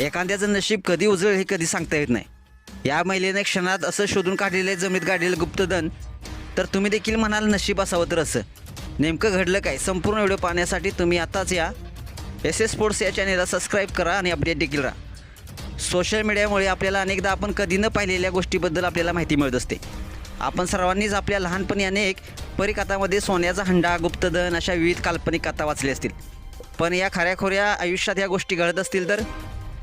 एखाद्याचं नशीब कधी उजळेल हे कधी सांगता येत नाही. या महिलेने क्षणात असं शोधून काढलेलं आहे जमिनीत काढलेलं गुप्तधन. तर तुम्ही देखील म्हणाल नशीब असावं तर असं. नेमकं घडलं काय? संपूर्ण व्हिडिओ पाहण्यासाठी तुम्ही आताच या. एस एस स्पोर्ट्स या चॅनेलला सबस्क्राईब करा आणि अपडेट देखील राहा. सोशल मीडियामुळे आपल्याला अनेकदा आपण कधी न पाहिलेल्या गोष्टीबद्दल आपल्याला माहिती मिळत असते. आपण सर्वांनीच आपल्या लहानपणी अनेक परिकथामध्ये सोन्याचा हंडा गुप्तधन अशा विविध काल्पनिक कथा वाचल्या असतील. पण या खऱ्याखोऱ्या आयुष्यात या गोष्टी घडत असतील तर?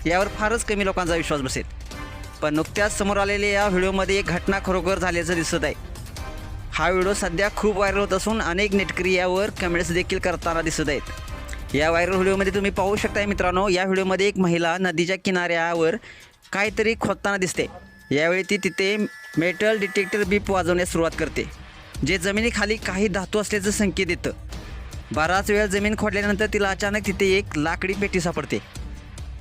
यावर फारच कमी लोकांचा विश्वास बसेल. पण नुकत्याच समोर आलेल्या या व्हिडिओमध्ये एक घटना खरोखर झाल्याचं दिसत आहे. हा व्हिडिओ सध्या खूप व्हायरल होत असून अनेक नेटकरी यावर कमेंट्स देखील करताना दिसत आहेत. या व्हायरल व्हिडिओमध्ये तुम्ही पाहू शकताय मित्रांनो या व्हिडिओमध्ये एक महिला नदीच्या किनाऱ्यावर काहीतरी खोदताना दिसते. यावेळी ती तिथे मेटल डिटेक्टर बीप वाजवण्यास सुरुवात करते जे जमिनीखाली काही धातू असल्याचं संकेत देतं. बराच वेळ जमीन खोदल्यानंतर तिला अचानक तिथे एक लाकडी पेटी सापडते.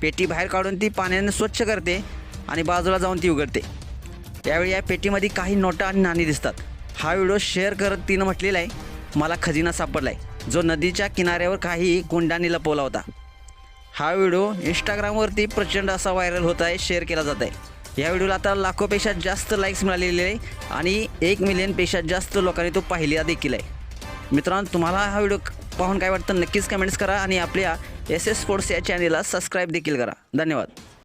पेटी बाहेर काढून ती पाण्याने स्वच्छ करते आणि बाजूला जाऊन ती उघडते. त्यावेळी या पेटीमध्ये काही नोटा आणि नाणी दिसतात. हा व्हिडिओ शेअर करत तिनं म्हटलेला आहे मला खजिना सापडला आहे जो नदीच्या किनाऱ्यावर काही गुंडांनी लपवला होता. हा व्हिडिओ इंस्टाग्रामवरती प्रचंड असा व्हायरल होत आहे शेअर केला जात आहे. या व्हिडिओला आता लाखोपेक्षा जास्त लाईक्स मिळालेले आहे आणि एक मिलियनपेक्षा जास्त लोकांनी तो पाहिला देखील आहे. मित्रांनो तुम्हाला हा व्हिडिओ पाहून काय वाटतं नक्कीच कमेंट्स करा आणि आपल्या एस एस स्पोर्ट्स या चॅनेलला सबस्क्राईब देखील करा. धन्यवाद.